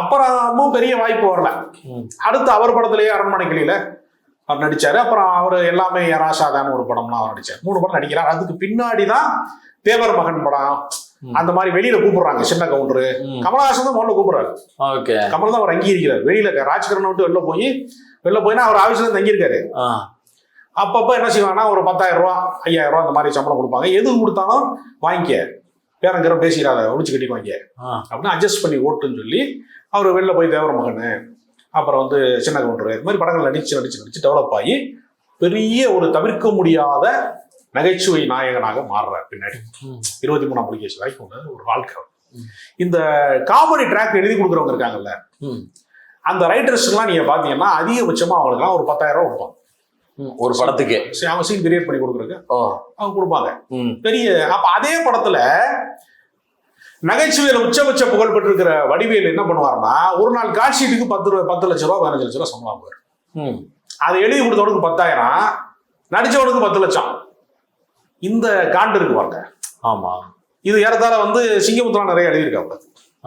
அப்புறமும் பெரிய வாய்ப்பு வரல. அடுத்து அவர் படத்திலேயே அரண்மனை கிளியில அவர் நடிச்சாரு. அப்புறம் அவர் எல்லாமே ராசாதான ஒரு படம்லாம் அவர் நடிச்சார். மூணு படம் நடிக்கிறார். அதுக்கு பின்னாடி தான் தேவர் மகன் படம். அந்த மாதிரி வெளியில கூப்பிடுறாங்க. சின்ன கவுண்டரு. கமலஹாசன் தான் முதல்ல கூப்பிடுறாரு. ஓகே. கமல் தான் அவர் அங்கீகரிக்கிறார் வெளியில ராஜ்கரன் விட்டு வெளில போய் வெளில போயினா அவர் ஆஃபீஸ்ல தங்கியிருக்காரு. அப்பப்போ என்ன செய்வாங்கன்னா ஒரு பத்தாயிரம் ரூபா ஐயாயிரம் ரூபா அந்த மாதிரி சம்பளம் கொடுப்பாங்க. எது கொடுத்தாலும் வாங்கிக்க. பேரங்கிற பேசிடாத ஒழிச்சு கட்டி வாங்கிக்க ஆ அப்படின்னு அட்ஜஸ்ட் பண்ணி ஓட்டுன்னு சொல்லி அவர் வெளில போய் தேவர மகன் அப்புறம் வந்து சின்ன கவுண்டர் இது மாதிரி படங்கள் நடிச்சு நடிச்சு நடிச்சு டெவலப் ஆகி பெரிய ஒரு தவிர்க்க முடியாத நகைச்சுவை நாயகனாக மாறுறார் பின்னாடி. இருபத்தி மூணாம் புலிகேசி வரைக்கும் ஒரு வாழ்க்கை. இந்த காமெடி ட்ராக் எழுதி கொடுக்குறவங்க இருக்காங்கல்ல. அந்த ரைட்டர்ஸ்லாம் நீங்க பாத்தீங்கன்னா அதிகபட்சமா அவங்களுக்குலாம் ஒரு பத்தாயிரம் ரூபா கொடுப்பாங்க. ஒரு படத்துக்கே. அவங்க சீன் கிரியேட் பண்ணி கொடுக்குறதுக்கு ஓ அவங்க கொடுப்பாங்க. பெரிய அப்ப அதே படத்துல நகைச்சுவையில உச்சபட்ச புகழ் பெற்றிருக்கிற வடிவேல் என்ன பண்ணுவாருன்னா ஒரு நாள் காட்ஷீட்டுக்கு பத்து ரூபா பத்து லட்ச ரூபா பதினஞ்சு லட்ச ரூபா சம்பளம் வாங்குவார். அதை எழுதி கொடுத்தவனுக்கு பத்தாயிரம் நடிச்சவனுக்கு பத்து லட்சம். இந்த காண்டு இருக்கு பாருங்க. ஆமா. இது ஏறத்தாழ வந்து சிங்கமுத்தலாம் நிறைய எழுதியிருக்காங்க.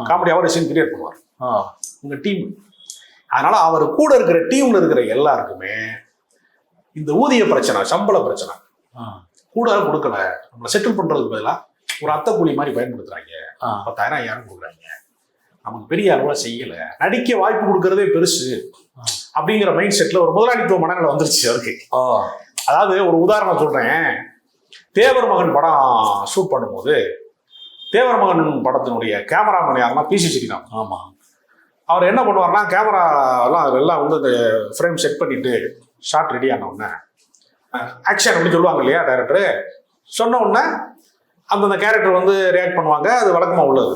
காமெடி அவர் சீன் கிரியேட் பண்ணுவார். உங்க டீம் அதனால அவர் கூட இருக்கிற டீம்ல இருக்கிற எல்லாருக்குமே இந்த ஊதிய பிரச்சனை சம்பள பிரச்சனை. கூட கொடுக்கல. நம்மளை செட்டில் பண்றதுக்கு பதிலா ஒரு அத்தை கூலி மாதிரி பயன்படுத்துறாங்க. பத்தாயிரம் ஐயாயிரம் கொடுக்குறாங்க. நமக்கு பெரிய அளவுல செய்யல. நடிக்க வாய்ப்பு கொடுக்கறதே பெருசு. அப்படிங்கிற மைண்ட் செட்ல ஒரு முதலாளித்துவ மனநிலை வந்துருச்சு அவருக்கு. அதாவது ஒரு உதாரணம் சொல்றேன். தேவர் மகன் படம் ஷூட் பண்ணும்போது தேவர் மகன் படத்தினுடைய கேமராமேன் யாருன்னா பிசி ஸ்ரீராம் ஆமா. அவர் என்ன பண்ணுவார்னா கேமரா எல்லாம் எல்லாம் வந்து இந்த ஃப்ரேம் செட் பண்ணிட்டு ஷாட் ரெடி ஆன உடனே ஆக்ஷன் அப்படின்னு சொல்லுவாங்க இல்லையா டைரக்டர் சொன்ன உடனே அந்தந்த கேரக்டர் வந்து ரியாக்ட் பண்ணுவாங்க அது வழக்கமாக உள்ளது.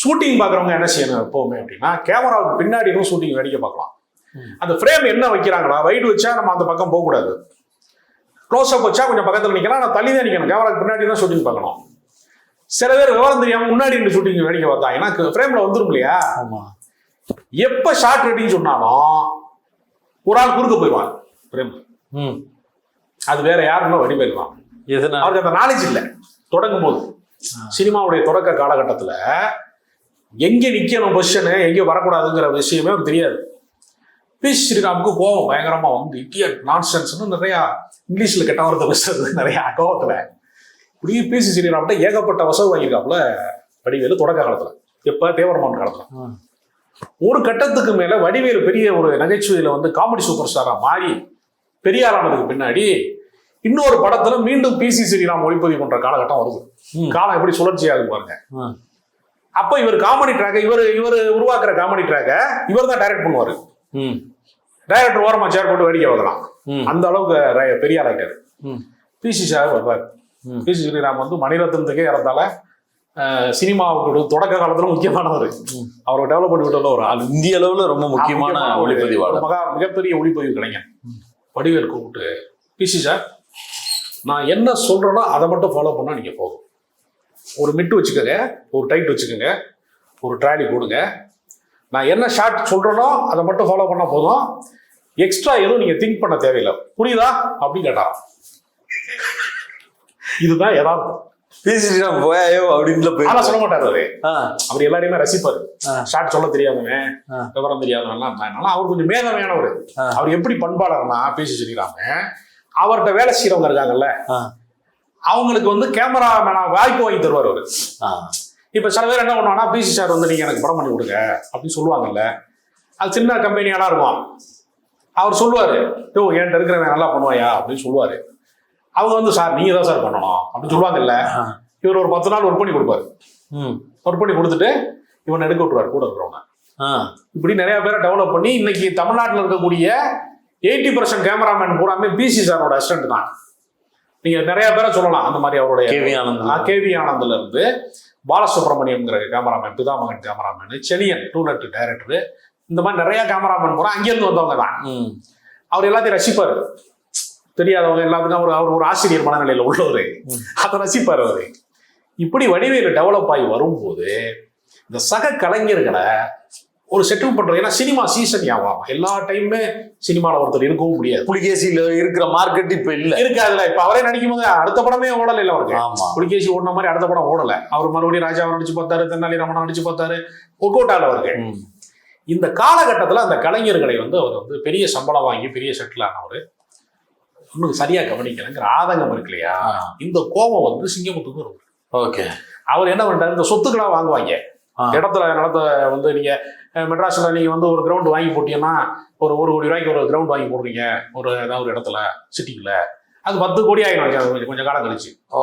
ஷூட்டிங் பார்க்குறவங்க என்ன செய்யணும் எப்போவுமே அப்படின்னா கேமராவுக்கு பின்னாடி இன்னும் ஷூட்டிங் வேடிக்கை பார்க்கலாம். அந்த ஃப்ரேம் என்ன வைக்கிறாங்களா? வைட் வச்சா நம்ம அந்த பக்கம் போகக்கூடாது. க்ளோஸ் அப் வச்சா கொஞ்சம் பக்கத்தில் நிற்கலாம் ஆனால் தள்ளி தான் நிற்கணும் கேமராக்கு பின்னாடி தான் ஷூட்டிங் பார்க்கணும். சில பேர் விவரம் தெரியாமல் முன்னாடி இருந்து ஷூட்டிங் வேடிக்கை பார்த்தாங்கன்னா ஃப்ரேமில் வந்துடும் இல்லையா? ஆமா. எப்ப ஷார்ட் ரெட்டிங் சொன்னாலும் ஒரு ஆள் குறுக்க போயிடுவான். பிரேம். ம். அது வேற யாருன்னா வடிவேல் தான் எதனால? அவருக்கு அந்த நாலேஜ் இல்லை. தொடங்கும் போது சினிமாவுடைய தொடக்க காலகட்டத்துல எங்க நிக்கணும் பொசிஷனு எங்க வரக்கூடாதுங்கிற விஷயமே அவருக்கு தெரியாது. பி ஸ்ரீராமுக்கு கோவம் பயங்கரமா வந்து இட்டியட் நான்சென்ஸ்னு நிறைய இங்கிலீஷ்ல கெட்ட வார்த்தை பேசுறது நிறைய கோவத்துல. இப்படி பிசி ஸ்ரீராம்கிட்ட ஏகப்பட்ட வசவு வாங்கியிருக்காப்புல வடிவேலு தொடக்க காலத்துல. எப்ப? தேவரமான் காலத்துல. ஒரு கட்டத்துக்கு மேல வடிவேலு பெரிய ஒரு நகைச்சுவையில வந்து காமெடி சூப்பர் ஸ்டாரா மாறி பெரியாரானதுக்கு பின்னாடி இன்னொரு படத்துல மீண்டும் பிசி ஸ்ரீராம் ஒளிப்பதிவு பண்ற காலகட்டம் வருது. காலம் எப்படி சுழற்சி ஆகுது பாருங்க. அப்ப இவர் காமெடி ட்ராக்கை இவர் இவர் உருவாக்குற காமெடி ட்ராக்கை இவர் தான் டைரக்ட் பண்ணுவாரு. டைரக்டர் ஓரமா சேர் போட்டு வேடிக்கை வைக்கலாம் அந்த அளவுக்கு ர- பெரிய ஆக்டர் ம். பிசி சார் வருவார். ம். பிசி ஸ்ரீராம் வந்து மணிரத்னத்துக்கே இறந்தால சினிமாவுக்கு தொடக்க காலத்துல முக்கியமானவர். அவரை டெவலப் பண்ணி விட்டுள்ள ஒரு ஆள். இந்திய அளவுல ரொம்ப முக்கியமான ஒளிப்பதிவாளர். மகா மிகப்பெரிய ஒளிப்பதிவு கலைஞர். வடிவேல் கூப்பிட்டு பிசி சார் நான் என்ன சொல்றேனோ அதை மட்டும் ஃபாலோ பண்ணா நீங்க போதும். ஒரு மிட்டு வச்சுக்கோங்க ஒரு டைட் வச்சுக்கோங்க ஒரு ட்ராலி போடுங்க. நான் என்ன ஷார்ட் சொல்றேனோ அதை மட்டும் ஃபாலோ பண்ணா போதும். எக்ஸ்ட்ரா எதுவும் நீங்க திங்க் பண்ண தேவையில்லை. புரியுதா? அப்படின்னு கேட்டாராம். இதுதான் யதார்த்தம். பேசிட்டு போயாயோ அப்படின்னு ஆனா போய் சொல்ல மாட்டாரு அவரு. அவர் எல்லாரையுமே ரசிப்பாரு. ஷார்ட் சொல்ல தெரியாதவன். விவரம் தெரியாதவன்லாம் இருந்தாங்க அவர் கொஞ்சம் மேதமையானவர். அவர் எப்படி பண்பாளர்னா பேசி சொல்லிக்கிறாங்க. அவர்கிட்ட வேலை செய்யறவங்க இருக்காங்கல்ல. அவங்களுக்கு வந்து கேமரா வாய்ப்பு வாங்கி தருவார் அவரு. இப்ப சில பேர் என்ன பண்ணுவாங்கன்னா பிசி சார் வந்து நீங்க எனக்கு படம் பண்ணி கொடுங்க அப்படின்னு சொல்லுவாங்கல்ல. அது சின்ன கம்பெனியெல்லாம் இருக்கும் அவர் சொல்லுவாரு யோ என்கிட்ட இருக்கிறவன் நல்லா பண்ணுவாயா? அப்படின்னு சொல்லுவாரு. அவங்க வந்து சார் நீங்க தான் சார் பண்ணணும். அப்படின்னு சொல்லுவாங்கல்ல ஆ. இவர் ஒரு பத்து நாள் ஒர்க் பண்ணி கொடுப்பாரு. ம். ஒர்க் பண்ணி கொடுத்துட்டு இவனை எடுக்க விட்டுருவாரு கூட இருக்கிறவங்க இப்படி நிறைய பேரை டெவலப் பண்ணி இன்னைக்கு தமிழ்நாட்டில் இருக்கக்கூடிய எயிட்டி பர்சன்ட் கேமராமேன் பூராமே பிசி சாரோட அசிஸ்டன்ட் தான். நீங்க நிறைய பேரை சொல்லலாம் அந்த மாதிரி அவருடைய கேவி ஆனந்த் கேவி ஆனந்த்ல இருந்து பாலசுப்ரமணியம்ங்கிற cameraman Pithamagan cameraman Chelian to let director இந்த மாதிரி நிறைய கேமராமேன் பூரா அங்கேருந்து வந்தவங்க தான். ம். அவர் எல்லாத்தையும் ரசிப்பாரு. தெரியாதவங்க எல்லாத்துக்கும் அவர் அவர் ஒரு ஆசிரியர் மனநிலையில உள்ளவர். அதை ரசிப்பார் அவரு. இப்படி வடிவேலு டெவலப் ஆகி வரும்போது இந்த சக கலைஞர்களை ஒரு செட்டில் பண்றது. ஏன்னா சினிமா சீசன் ஆகும் எல்லா டைமுமே சினிமால ஒருத்தர் இருக்கவும் முடியாது. புலிகேசியில இருக்கிற மார்க்கெட் இப்ப இல்ல. இருக்காதுல்ல. இப்ப அவரே நடிக்கும் போது அடுத்த படமே ஓடல இல்ல அவருக்கு. புலிகேசி ஓடின மாதிரி அடுத்த படம் ஓடல. அவர் மறுபடியும் ராஜாவை நடிச்சு பார்த்தாரு தென்னாலி ரமணா நடிச்சு பார்த்தாரு ஆகல அவருக்கு. இந்த காலகட்டத்துல அந்த கலைஞர்களை வந்து அவர் வந்து பெரிய சம்பளம் வாங்கி பெரிய செட்டில் ஆனவர். இன்னும் சரியா கவனிக்கலைங்கிற ஆதங்கம் இருக்கு இல்லையா. இந்த கோபம் வந்து சிங்கமுத்துக்கு இருக்கு ஓகே. அவர் என்ன பண்ணிட்டாரு? இந்த சொத்துக்களா வாங்குவாங்க. இடத்துல நிலத்த வந்து நீங்க அஹ், மெட்ராஸ்ல நீங்க வந்து ஒரு கிரவுண்ட் வாங்கி போட்டீங்கன்னா ஒரு ஒரு கோடி ரூபாய்க்கு ஒரு கிரவுண்ட் வாங்கி போடுறீங்க. ஒரு ஏதாவது ஒரு இடத்துல சிட்டிக்குள்ள அது பத்து கோடி ஆயிடும். கொஞ்சம் காலம் கழிச்சு. ஓ.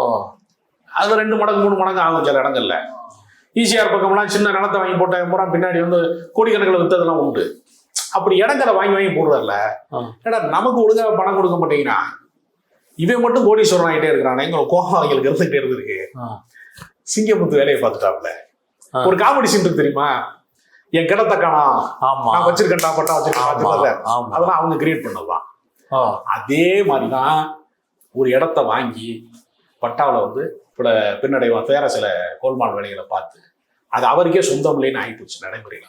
அது ரெண்டு மடங்கு மூணு மடங்கு ஆகும் சில இடங்கள்ல. ஈசிஆர் பக்கம்லாம் சின்ன நிலத்தை வாங்கி போட்ட பூரா பின்னாடி வந்து கோடிக்கணக்கில் வித்ததெல்லாம் உண்டு. அப்படி இடங்களை வாங்கி வாங்கி போடுறதில்ல. ஏடா நமக்கு ஒழுங்கா பணம் கொடுக்க மாட்டேங்கிறான் இவன் மட்டும் கோடீஸ்வரன் ஆகிட்டே இருக்கிறான் எங்களை கோபம் அவங்களுக்கு இருந்துகிட்டே இருந்திருக்கு. சிங்கமுத்து வேலையை பார்த்துட்டாப்ல. ஒரு காமெடி சீன் தெரியுமா? என் கிடத்த காணோம் நான் வச்சிருக்கேன்டா பட்டா வச்சிருக்கேன் வச்சிருக்கேன். அதெல்லாம் அவங்க கிரியேட் பண்ணதுதான். அதே மாதிரிதான் ஒரு இடத்த வாங்கி பட்டாவில் வந்து இப்ப பின்னடைவா வேற சில கோல்மால் வேலைகளை பார்த்து அது அவருக்கே சொந்தம் இல்லைன்னு ஆயிப்போச்சு நடைமுறையில.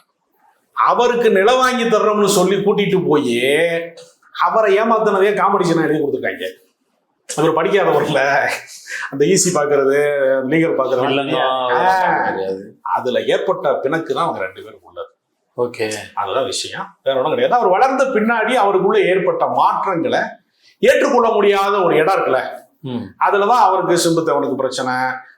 அவருக்கு நில வாங்கி தர்றோம்னு சொல்லி கூட்டிட்டு போய் அவரை ஏமாத்தினதே காம்படிஷன் எழுதி கொடுத்துருக்காங்க. அவர் படிக்காதவர்ல. அந்த ஈசி பாக்குறது லீகல் இல்லைங்க, பாக்குறது அதுல ஏற்பட்ட பிணக்கு தான் அவங்க ரெண்டு பேரும் உள்ளது. ஓகே. அதுதான் விஷயம். வேற ஒன்றும் கிடையாது. அவர் வளர்ந்த பின்னாடி அவருக்குள்ள ஏற்பட்ட மாற்றங்களை ஏற்றுக்கொள்ள முடியாத ஒரு இடம் இருக்குல்ல. அதுலதான் அவருக்கு சிம்புத்தவனுக்கு பிரச்சனை.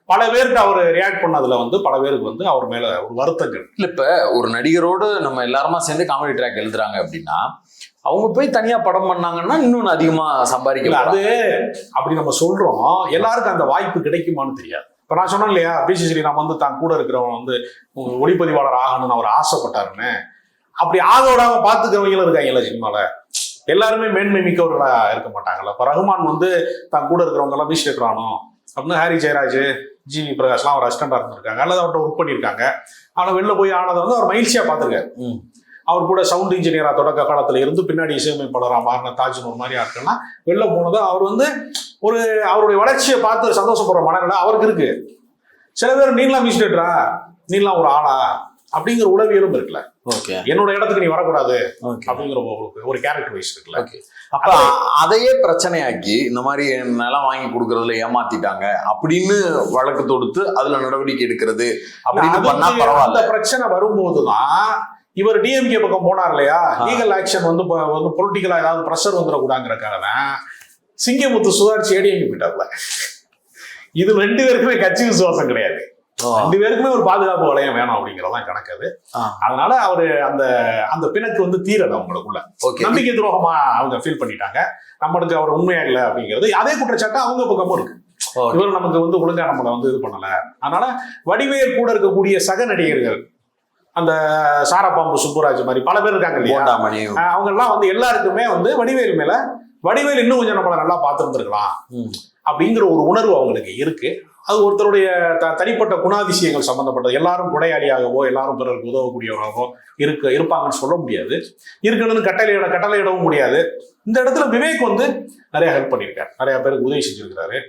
பல பேருக்கு அவர் ரியாக்ட் பண்ணதுல வந்து பல பேருக்கு வந்து அவர் மேல ஒரு வருத்தங்கள். இல்ல இப்ப ஒரு நடிகரோடு நம்ம எல்லாருமா சேர்ந்து காமெடி ட்ராக் எழுதுறாங்க அப்படின்னா அவங்க போய் தனியா படம் பண்ணாங்கன்னா இன்னும் அதிகமா இல்ல சம்பாதிக்கலாம் அது அப்படி நம்ம சொல்றோம். எல்லாருக்கும் அந்த வாய்ப்பு கிடைக்குமான்னு தெரியாது. இப்ப நான் சொன்னேன் இல்லையா பிசி ஸ்ரீராம் வந்து தான் கூட இருக்கிறவன் வந்து ஒளிப்பதிவாளர் ஆகணும்னு அவர் ஆசைப்பட்டாருன்னு. அப்படி ஆக விடாம பாத்துக்கிறவங்களும் இருக்காங்கல்ல சினிமால. எல்லாருமே மேன்மை மிக்கவர்களா இருக்க மாட்டாங்கல்ல. இப்ப ரகுமான் வந்து தான் கூட இருக்கிறவங்க எல்லாம் வீசிட்டு இருக்கிறானோ அப்படின்னு ஹாரி ஜெயராஜ் ஜி வி பிரகாஷ்லாம் அவர் அசிஸ்டண்டா இருந்திருக்காங்க. அல்லது அவர்கிட்ட ஒர்க் பண்ணியிருக்காங்க. ஆனா வெளில போய் ஆனதை வந்து அவர் மகிழ்ச்சியா பார்த்துருக்காரு ம். அவர் கூட சவுண்ட் இன்ஜினியரா தொடக்க காலத்துல இருந்து பின்னாடி இசையமைப்பாளரா மாறின தாஜ்னூர் மாதிரி ஆட்கள்லாம் வெளில போனது அவர் வந்து ஒரு அவருடைய வளர்ச்சியை பார்த்து சந்தோஷப்படுற மனநிலை அவருக்கு இருக்கு. சில பேர் நீங்களாம் மிஸ்டேட்டரா நீங்களாம் ஒரு ஆளா? அப்படிங்கிற உளவியலும் இருக்குல்ல. ஓகே என்னோட இடத்துக்கு நீ வரக்கூடாது அப்படிங்கிற ஒரு ஒரு கேரக்டர் வைஸ் இருக்குல்ல. ஓகே அப்ப அதையே பிரச்சனையாக்கி இந்த மாதிரி நிலம் வாங்கி கொடுக்கறதுல ஏமாத்திட்டாங்க அப்படின்னு வழக்கு தொடுத்து அதுல நடவடிக்கை எடுக்கிறது அப்படின்னு பண்ணா பரவாயில்ல. பிரச்சனை வரும்போதுதான் இவர் டிஎம்கே பக்கம் போனார் இல்லையா? லீகல் ஆக்ஷன் வந்து வந்து பொலிட்டிக்கலா ஏதாவது ப்ரெஷர் வந்துடக்கூடாங்கிறக்காக தான் சிங்கமுத்து சுதாரிச்சு ஏடிஎம்கே போயிட்டார்ல. இது ரெண்டு பேருக்குமே கட்சி விசுவாசம் கிடையாது. ரெண்டு பேருக்குமே ஒரு பாதுகாப்பு வளையம் வேணும் அப்படிங்கறதான் கணக்கு அது. அதனால அவரு அந்த அந்த பிணக்கு வந்து தீரல அவங்களுக்குள்ள. நம்பிக்கை துரோகமா அவங்க ஃபீல் பண்ணிட்டாங்க. நம்மளுக்கு அவர் உண்மையா இல்லை அப்படிங்கிறது அதே குற்றச்சாட்டு அவங்க பக்கமும் இருக்கு. இவர் நமக்கு வந்து ஒழுங்கா நம்மளை வந்து இது பண்ணல. அதனால வடிவேல் கூட இருக்கக்கூடிய சக நடிகர்கள் அந்த சாரப்பாம்பு சுப்புராஜ் மாதிரி பல பேர் இருக்காங்க இல்லையா? அவங்க எல்லாம் வந்து எல்லாருக்குமே வந்து வடிவேல் மேல வடிவேல் இன்னும் கொஞ்சம் நம்மளை நல்லா பார்த்துருந்துருக்கலாம். அப்படிங்கிற ஒரு உணர்வு அவங்களுக்கு இருக்கு. அது ஒருத்தருடைய த தனிப்பட்ட குணாதிசயங்கள் சம்பந்தப்பட்டது. எல்லாரும் கொடையாளியாகவோ எல்லாரும் பிறருக்கு உதவக்கூடியவராகவோ இருக்க இருப்பாங்கன்னு சொல்ல முடியாது. இருக்கணும்னு கட்டளையிட கட்டளையிடவும் முடியாது. இந்த இடத்துல விவேக் வந்து நிறைய ஹெல்ப் பண்ணியிருக்காரு. நிறைய பேருக்கு உதவி செஞ்சிருக்கிறாரு.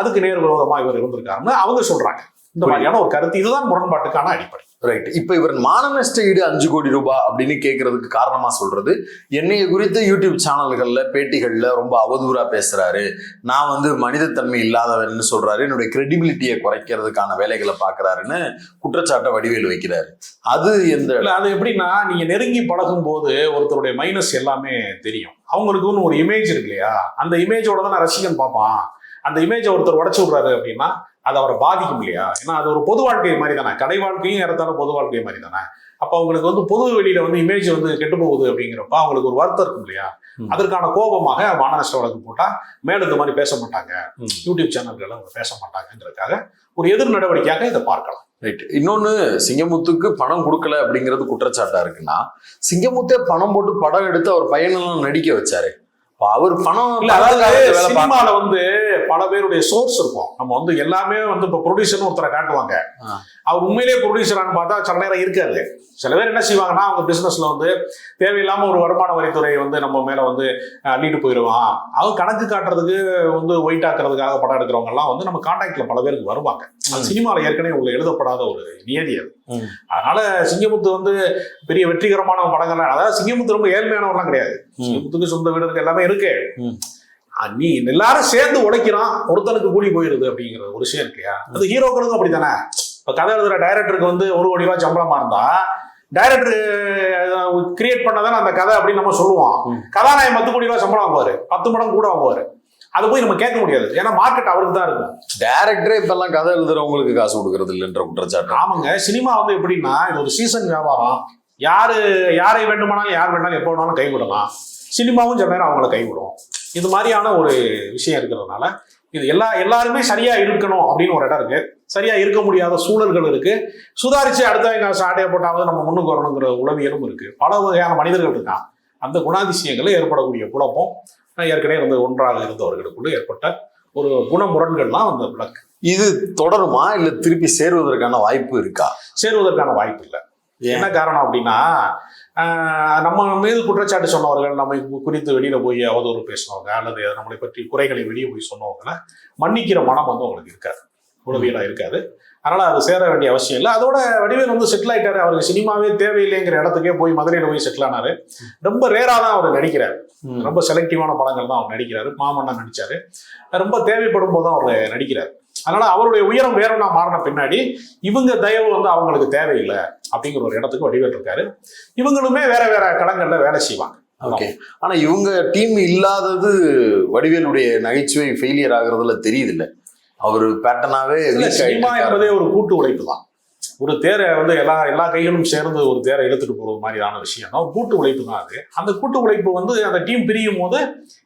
அதுக்கு நேர் விரோதமா இவர் இருந்திருக்காருன்னு அவங்க சொல்றாங்க. இந்த மாதிரியான ஒரு கருத்து. இதுதான் முரண்பாட்டுக்கான அடிப்படை. ரைட் இப்ப இவர் மான ஈடு அஞ்சு கோடி ரூபாய் அப்படின்னு கேட்கறதுக்கு காரணமா சொல்றது என்னைய குறித்து யூடியூப் சேனல்கள்ல பேட்டிகள்ல ரொம்ப அவதூறா பேசுறாரு. நான் வந்து மனிதத்தன்மை இல்லாதவன்னு சொல்றாரு. என்னுடைய கிரெடிபிலிட்டியை குறைக்கிறதுக்கான வேலைகளை பாக்குறாருன்னு குற்றச்சாட்டை வடிவேல் வைக்கிறாரு. அது எந்த அது எப்படின்னா நீங்க நெருங்கி பழகும் போது ஒருத்தருடைய மைனஸ் எல்லாமே தெரியும். அவங்களுக்குன்னு ஒரு இமேஜ் இருக்கு இல்லையா? அந்த இமேஜோட தான் ரசிகன் பார்ப்பான். அந்த இமேஜை ஒருத்தர் உடச்சு விடுறாரு அப்படின்னா அது அவரை பாதிக்கும் இல்லையா? ஏன்னா அது ஒரு பொது வாழ்க்கை மாதிரி தானே கடை வாழ்க்கையும் இடத்தால பொது வாழ்க்கை மாதிரி தானே அப்ப அவங்களுக்கு வந்து பொது வெளியில வந்து இமேஜ் வந்து கெட்டு போகுது அப்படிங்கிறப்ப அவங்களுக்கு ஒரு வருத்தம் இருக்கும் இல்லையா. அதற்கான கோபமாக மான நஷ்ட வழக்கு போட்டா மேல இந்த மாதிரி பேச மாட்டாங்க. யூடியூப் சேனல்கள் அவங்க பேச மாட்டாங்கன்றதுக்காக ஒரு எதிர் நடவடிக்கையாக இதை பார்க்கலாம். ரைட் இன்னொன்னு சிங்கமுத்துக்கு பணம் கொடுக்கல அப்படிங்கிறது குற்றச்சாட்டா இருக்குன்னா சிங்கமுத்தே பணம் போட்டு படம் எடுத்து அவர் பையனெல்லாம் நடிக்க வச்சாரு. அப்ப அவர் பணம் அதாவது பணத்துக்காக வேலை பார்க்க- சினிமால வந்து பல பேருடைய சோர்ஸ் இருக்கும். நம்ம வந்து எல்லாமே வந்து இப்போ ப்ரொடியூசர்னு ஒருத்தரை காட்டுவாங்க. அவர் உண்மையிலேயே ப்ரொடியூசரான்னு பார்த்தா சில நேரம் இருக்காது. சில பேர் என்ன செய்வாங்கன்னா அவங்க பிசினஸ்ல வந்து தேவையில்லாம ஒரு வருமான வரித்துறை வந்து நம்ம மேல வந்து அள்ளிட்டு போயிடுவான் அவங்க கணக்கு காட்டுறதுக்கு வந்து ஒயிட் ஆக்குறதுக்காக படம் எடுக்கிறவங்க எல்லாம் வந்து நம்ம கான்டாக்ட்ல பல பேருக்கு வருவாங்க. அது. சினிமாவில் ஏற்கனவே உங்களுக்கு எழுதப்படாத ஒரு நியதி அது. அதனால சிங்கமுத்து வந்து பெரிய வெற்றிகரமான படங்கள்லாம் அதாவது சிங்கமுத்து ரொம்ப ஏழ்மையானவர்லாம் கிடையாது. சிங்கமுத்துக்கு சொந்த வீடு இருக்கு எல்லாமே இருக்கு. நீ எல்லாரும் சேர்ந்து உழைக்கிறான் ஒருத்தனுக்கு கூலி போயிருது அப்படிங்கிற ஒரு விஷயம் இருக்கு இல்லையா? அது ஹீரோக்களுக்கும் அப்படித்தானே? இப்ப கதை எழுதுற டைரக்டருக்கு வந்து ஒரு கோடி ரூபாய் சம்பளமா இருந்தா டைரக்டர் கிரியேட் பண்ணதானே அந்த கதை அப்படின்னு நம்ம சொல்லுவோம். ம். கதாநாயகன் பத்து கோடி ரூபாய் சம்பளம் வாங்குவாரு. பத்து மடங்கு கூட வாங்குவாரு. அது போய் நம்ம கேட்க முடியாது. ஏன்னா மார்க்கெட் அவருக்கு தான் இருக்கும். டேரக்டரே இப்பெல்லாம் கதை எழுதுறவங்களுக்கு காசு கொடுக்கறது இல்லைன்ற குற்றச்சாட்டு. ஆமாங்க. சினிமா வந்து எப்படின்னா இது ஒரு சீசன் வியாபாரம். யாரு யாரை வேண்டுமானாலும் யார் வேணாலும் எப்போ வேணாலும் கைவிடலாம். சினிமாவும் சில நேரம் அவங்கள கைவிடும். இது மாதிரியான ஒரு விஷயம் இருக்கிறதுனால இது எல்லா எல்லாருமே சரியா இருக்கணும் அப்படின்னு ஒரு இடம் இருக்கு. சரியா இருக்க முடியாத சூழல்கள் இருக்கு. சுதாரிச்சு அடுத்தவங்க சாட்டையை போட்டாவது நம்ம முன்னுக்கு வரணுங்கிற உளவியலும் இருக்கு. பல வகையான மனிதர்கள் இருக்கான் அந்த குணாதிசயங்களில் ஏற்படக்கூடிய குழப்பம் ஏற்கனவே இருந்த ஒன்றாக இருந்தவர்களுக்குள்ள ஏற்பட்ட ஒரு குணமுரண்கள்லாம் அந்த விளக்கு. இது தொடருமா? இல்ல திருப்பி சேருவதற்கான வாய்ப்பு இருக்கா? சேருவதற்கான வாய்ப்பு இல்லை. என்ன காரணம் அப்படின்னா நம்ம மீது குற்றச்சாட்டு சொன்னவர்கள் நம்மை குறித்து வெளியில போய் அவதூறு பேசினவங்க அல்லது நம்மளை பற்றி குறைகளை வெளியே போய் சொன்னவங்களை மன்னிக்கிற மனம் வந்து அவங்களுக்கு இருக்காது. உளவியலா இருக்காது. அதனால அது சேர வேண்டிய அவசியம் இல்லை. அதோட வடிவேல் வந்து செட்டில் ஆயிட்டாரு. அவருக்கு சினிமாவே தேவையில்லைங்கிற இடத்துக்கே போய் மதுரையில போய் செட்டில் ஆனாரு. ரொம்ப ரேரா தான் அவர் நடிக்கிறார். ரொம்ப செலக்டிவான படங்கள் தான் அவர் நடிக்கிறாரு. மாமன்னன் நடிச்சாரு. ரொம்ப தேவைப்படும் போது தான் அவர் நடிக்கிறார். அதனால அவருடைய உயரம் வேறொன்னா மாறின பின்னாடி இவங்க தயவு வந்து அவங்களுக்கு தேவையில்லை அப்படிங்கிற ஒரு இடத்துக்கு வடிவேல் இருக்காரு இவங்களுமே வேற வேற களங்கள்ல வேலை செய்வாங்க. ஓகே. ஆனா இவங்க டீம் இல்லாதது வடிவேலுடைய நகைச்சுவை ஃபெயிலியர் ஆகுறதுல தெரியுது இல்ல? அவர் பேட்டர்னாவே இல்ல சினிமா என்பதே ஒரு கூட்டு உழைப்பு தான். ஒரு தேரை வந்து எல்லா எல்லா கைகளும் சேர்ந்து ஒரு தேரை இழுத்துட்டு போகிற மாதிரியான விஷயம். தான் கூட்டு உழைப்பு தான் அது. அந்த கூட்டு உழைப்பு வந்து அந்த டீம் பிரியும் போது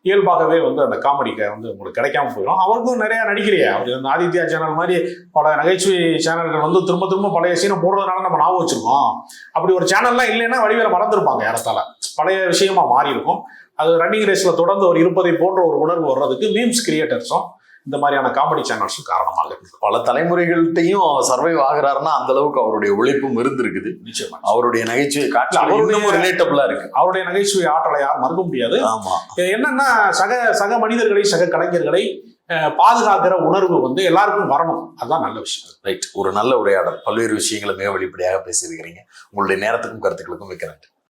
இயல்பாகவே வந்து அந்த காமெடிக்கு வந்து உங்களுக்கு கிடைக்காம போயிடும். அவருக்கும் நிறையா நடிக்கிறியே? அவர் அந்த ஆதித்யா சேனல் மாதிரி பல நகைச்சுவை சேனல்கள் வந்து திரும்ப திரும்ப பழைய சீனை போடுறதுனால நம்ம ஞாபகம் வச்சிருக்கோம். அப்படி ஒரு சேனல்லாம் இல்லைன்னா வடிவேல மறந்துருப்பாங்க இடத்தால பழைய விஷயமா மாறி இருக்கும் அது ரன்னிங் ரேஸில் தொடர்ந்து ஒரு இருப்பதை போன்ற ஒரு உணர்வு வர்றதுக்கு மீம்ஸ் கிரியேட்டர்ஸும் இந்த மாதிரியான காமெடி சேனல்ஸும் காரணமாக இருக்கு பல தலைமுறைகள்கிட்டையும் சர்வைவ் ஆகுறாருன்னா அந்த அளவுக்கு அவருடைய உழைப்பும் இருந்திருக்குது. நிச்சயமா. அவருடைய நகைச்சுவை காட்சி அவருடைய- ரிலேட்டபிளா இருக்கு. அவருடைய நகைச்சுவை ஆற்றலை யாரும் மறுக்க முடியாது. ஆமா. என்னன்னா சக சக மனிதர்களை சக கலைஞர்களை பாதுகாக்கிற உணர்வு வந்து எல்லாருக்கும் வரணும். அதுதான் நல்ல விஷயம். ரைட் ஒரு நல்ல உரையாடல். பல்வேறு விஷயங்களை மிக வெளிப்படையாக பேசியிருக்கிறீங்க. உங்களுடைய நேரத்துக்கும் கருத்துக்களுக்கும் மிக்க நன்றி.